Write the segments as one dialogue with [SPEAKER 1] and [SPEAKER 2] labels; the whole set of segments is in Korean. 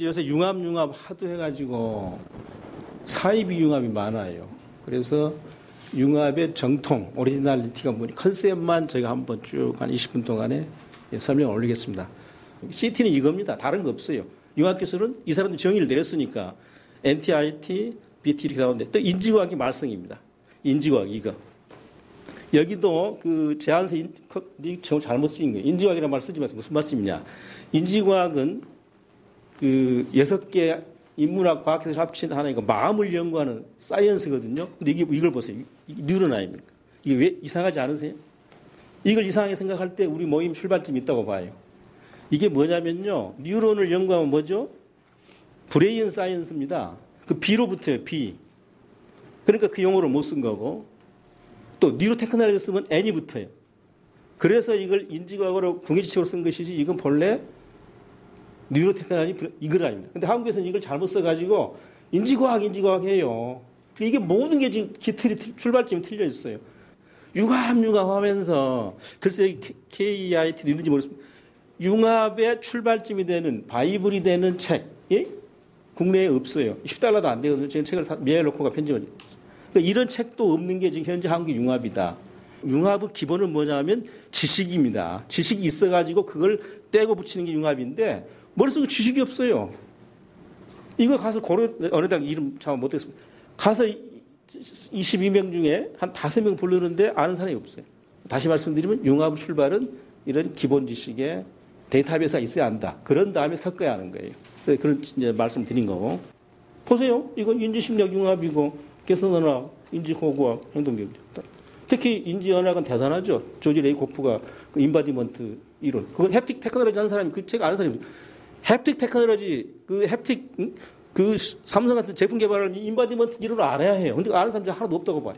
[SPEAKER 1] 이제 요새 융합 융합 하도 해가지고 사이비 융합이 많아요. 그래서 융합의 정통, 오리지널리티가 뭐니 컨셉만 제가 한번 쭉 한 20분 동안에 설명 올리겠습니다. CT는 이겁니다. 다른 거 없어요. 융합 기술은 이 사람들 정의를 내렸으니까 NTIT, BT 이렇게 나오는데 또 인지과학이 말썽입니다. 인지과학 이거. 여기도 그 제한서 정 잘못 쓰인 거예요. 인지과학이라는 말 쓰지 마세요. 무슨 말씀이냐. 인지과학은 그 여섯 개 인문학 과학에서 합친 하나니까 마음을 연구하는 사이언스거든요. 근데 이게 이걸 보세요. 이게 뉴런 아닙니까? 이게 왜 이상하지 않으세요? 이걸 이상하게 생각할 때 우리 모임 출발점이 있다고 봐요. 이게 뭐냐면요. 뉴런을 연구하면 뭐죠? 브레인 사이언스입니다. 그 B로부터요, B. 그러니까 그 용어를 못 쓴 거고 또 뉴로 테크놀로지를 쓰면 N이 붙어요. 그래서 이걸 인지과학으로 궁예지식으로 쓴 것이지 이건 본래 뉴로 테크놀로지 이걸 아닙니다. 근데 한국에서는 이걸 잘못 써가지고 인지과학, 인지과학 해요. 이게 모든 게 지금 기틀이 출발점이 틀려 있어요. 융합, 융합 하면서 글쎄 KIT 있는지 모르겠습니다. 융합의 출발점이 되는 바이블이 되는 책, 예? 국내에 없어요. 10달러도 안 되거든요. 지금 책을 미에로코가 편집을. 그러니까 이런 책도 없는 게 지금 현재 한국 융합이다. 융합의 기본은 뭐냐면 지식입니다. 지식이 있어가지고 그걸 떼고 붙이는 게 융합인데 머릿속에 지식이 없어요. 이거 가서 고려, 어느 당 이름 잘 못했습니다. 가서 22명 중에 한 5명 부르는데 아는 사람이 없어요. 다시 말씀드리면 융합 출발은 이런 기본 지식에 데이터베이스가 있어야 한다. 그런 다음에 섞어야 하는 거예요. 그런 이제 말씀 드린 거고. 보세요. 이건 인지심력 융합이고 개선언어, 인지호구학, 행동교육. 특히 인지언학은 대단하죠. 조지 레이 고프가 그 인바디먼트 이론. 그건 햅틱 테크놀로지 하는 사람이 그 책 아는 사람이 햅틱 테크놀로지 그 햅틱 그 삼성 같은 제품 개발을 인바디먼트 이론을 알아야 해요. 근데 아는 사람들이 하나도 없다고 봐요.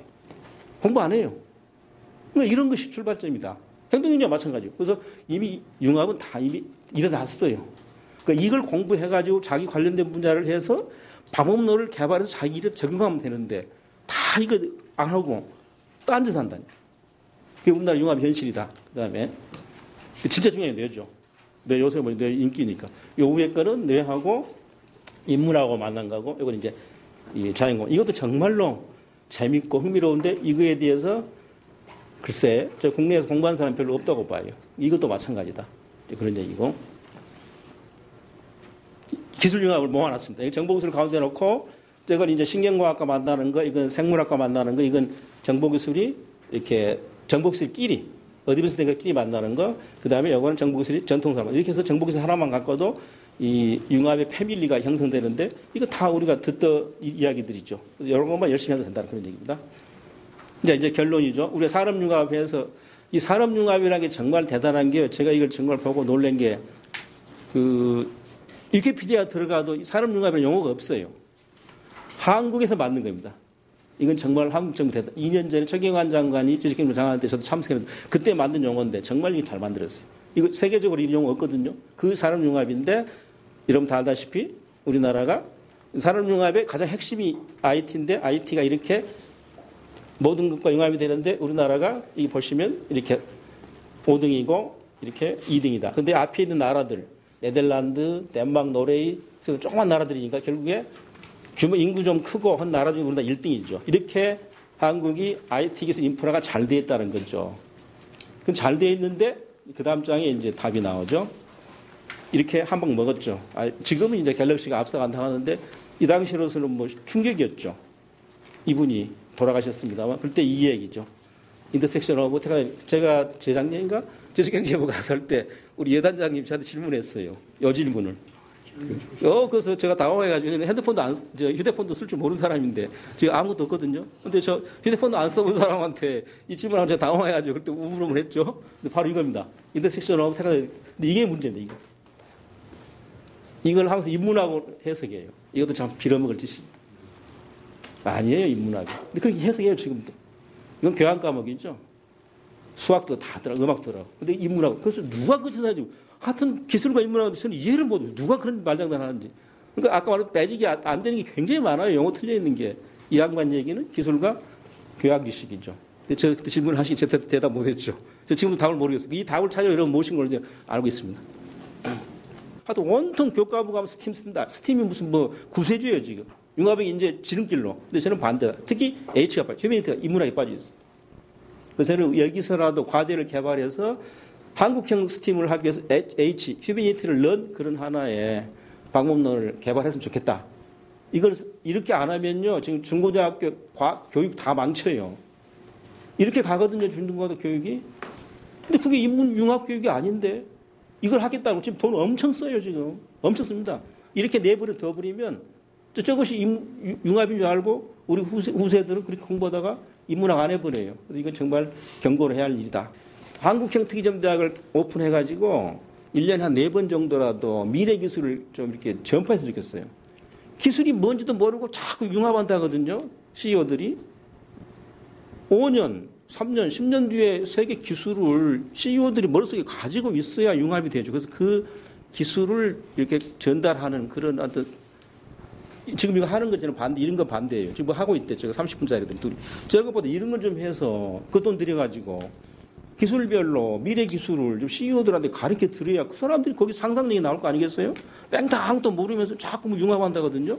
[SPEAKER 1] 공부 안 해요. 그러니까 이런 것이 출발점이다. 행동력과 마찬가지고. 그래서 이미 융합은 다 이미 일어났어요. 그러니까 이걸 공부해가지고 자기 관련된 분야를 해서 방법론을 개발해서 자기 일에 적용하면 되는데 다 이거 안 하고 또 앉아서 한다니. 그게 우리나라 융합 현실이다. 그 다음에 진짜 중요한 뇌죠. 뇌 요새 뭐뇌 인기니까. 요 위에 거는 뇌하고 인문하고 만난 거고 이건 이제 이 자연공. 이것도 정말로 재밌고 흥미로운데 이거에 대해서 글쎄 저 국내에서 공부한 사람 별로 없다고 봐요. 이것도 마찬가지다. 그런 얘기고. 기술융합을 모아놨습니다. 정보기술을 가운데 놓고 저걸 이제 신경과학과 만나는 거, 이건 생물학과 만나는 거, 이건 정보기술이 이렇게 정보기술끼리 어디에서내가끼리 만나는 거, 그 다음에 이거는 정보기술이 전통산업 이렇게 해서 정보기술 하나만 갖고도 이 융합의 패밀리가 형성되는데 이거 다 우리가 듣던 이야기들이죠. 이런 것만 열심히 해도 된다는 그런 얘기입니다. 이제 이제 결론이죠. 우리가 산업융합에서 이 산업융합이라는 게 정말 대단한 게 제가 이걸 정말 보고 놀란 게 그 위키피디아 들어가도 산업융합이라는 용어가 없어요. 한국에서 만든 겁니다. 이건 정말 한국 정부 대단. 2년 전에 최경환 장관이 주식경제 장관할 때 저도 참석했는데 그때 만든 용어인데 정말 이게 잘 만들었어요. 이거 세계적으로 이 용어 없거든요. 그 산업융합인데 여러분 다 알다시피 우리나라가 산업융합의 가장 핵심이 IT인데 IT가 이렇게 모든 것과 융합이 되는데 우리나라가 이 보시면 이렇게 5등이고 이렇게 2등이다. 근데 앞에 있는 나라들 네덜란드, 덴마크, 노르웨이 조그만 나라들이니까 결국에 규모 인구 좀 크고 한 나라 중에 우리나라 1등이죠. 이렇게 한국이 IT 기술 인프라가 잘 돼 있다는 거죠. 그럼 잘 돼 있는데 그 다음 장에 이제 답이 나오죠. 이렇게 한 방 먹었죠. 아, 지금은 이제 갤럭시가 앞서간다 하는데 이 당시로서는 뭐 충격이었죠. 이분이 돌아가셨습니다만 그때 이 얘기죠. 인터섹션 오브 제가 재작년인가 주식경제부 가서 할 때 우리 예단장님 저한테 질문했어요. 요 질문을. 그, 어, 그래서 제가 당황해가지고 핸드폰도 안, 저 휴대폰도 쓸 줄 모르는 사람인데 지금 아무것도 없거든요. 근데 저 휴대폰도 안 써본 사람한테 이 질문을 제가 당황해가지고 그때 우물음을 했죠. 근데 바로 이겁니다. 인터섹션 오브 테크놀로지. 근데 이게 문제입니다, 이거. 이걸 하면서 인문학으로 해석해요. 이것도 참 빌어먹을 짓입니다. 아니에요, 인문학이. 근데 그렇게 해석해요, 지금도. 이건 교양 과목이죠. 수학도 다 들어, 음악도 들어. 근데 인문학, 그래서 누가 그 짓을 하여튼 기술과 인문학은 저는 이해를 못 해요. 누가 그런 말장난 하는지. 그러니까 아까 말한 매직이 안 되는 게 굉장히 많아요. 영어 틀려 있는 게. 이 양반 얘기는 기술과 교양 지식이죠. 저 질문을 하시기 제가 대답 못 했죠. 저 지금도 답을 모르겠어요. 이 답을 찾으려 여러분 모신 걸 알고 있습니다. 하여튼 온통 교과부 가면 스팀 쓴다. 스팀이 무슨 뭐 구세주예요 지금. 융합이 이제 지름길로. 근데 저는 반대다. 특히 H가 빠져. 휴메니티가 인문학에 빠져 있어. 그래서 저는 여기서라도 과제를 개발해서 한국형 스팀을 하기 위해서 H, 휴메니티를 넣은 그런 하나의 방법론을 개발했으면 좋겠다. 이걸 이렇게 안 하면요. 지금 중고등학교 과, 교육 다 망쳐요. 이렇게 가거든요. 중등고등 교육이. 근데 그게 인문 융합 교육이 아닌데 이걸 하겠다고 지금 돈 엄청 써요. 지금. 엄청 씁니다. 이렇게 내버려 둬버리면 저- 저것이 인- 융합인 줄 알고 우리 후세, 후세 들은 그렇게 공부하다가 인문학 안 해버려요. 그래서 이건 정말 경고를 해야 할 일이다. 한국형 특이점 대학을 오픈해가지고 1년에 한네번 정도라도 미래 기술을 좀 이렇게 전파했으면 좋겠어요. 기술이 뭔지도 모르고 자꾸 융합한다 하거든요. CEO들이. 5년, 3년, 10년 뒤에 세계 기술을 CEO들이 머릿속에 가지고 있어야 융합이 되죠. 그래서 그 기술을 이렇게 전달하는 그런 어떤 지금 이거 하는 거 저는 반대, 이런 거 반대예요. 지금 뭐 하고 있대. 제가 30분짜리들 둘이. 저것보다 이런 걸 좀 해서 그 돈 들여가지고 기술별로 미래 기술을 좀 CEO들한테 가르쳐 드려야 그 사람들이 거기 상상력이 나올 거 아니겠어요? 뺑탕 또 모르면서 자꾸 뭐 융합한다거든요.